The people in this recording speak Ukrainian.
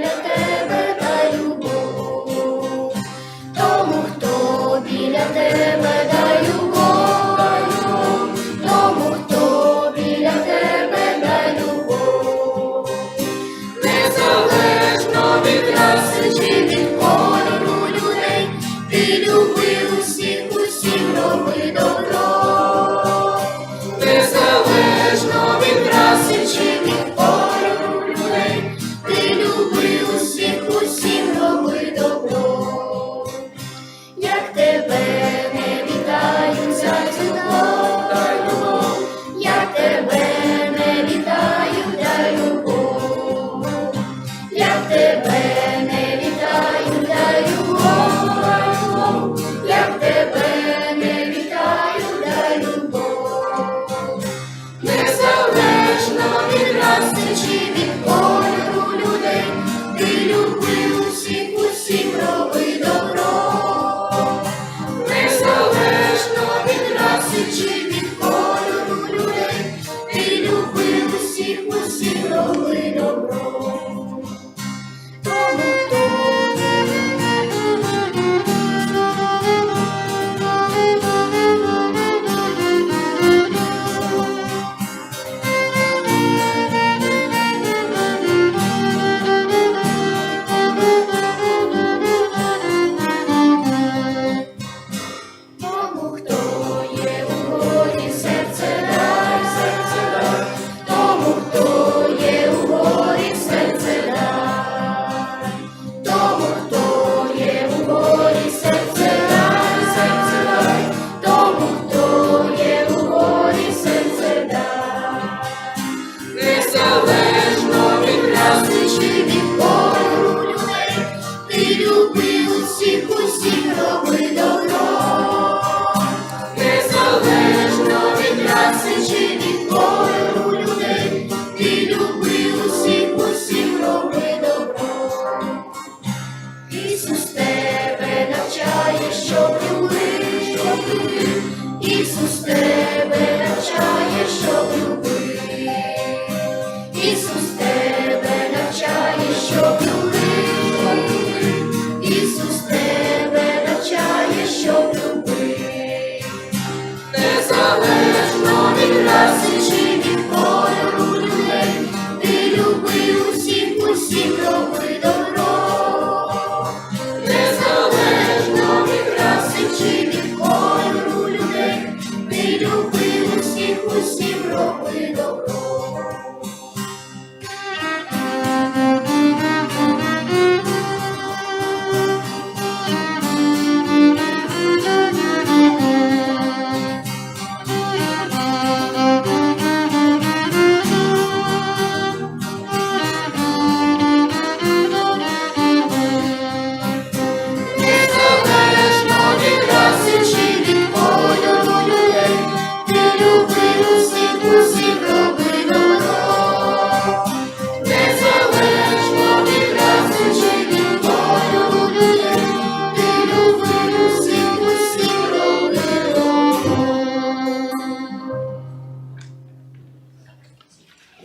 на тебе та любов, тому хто біля тебе да тому хто біля тебе да любов, незалежно від нас. she до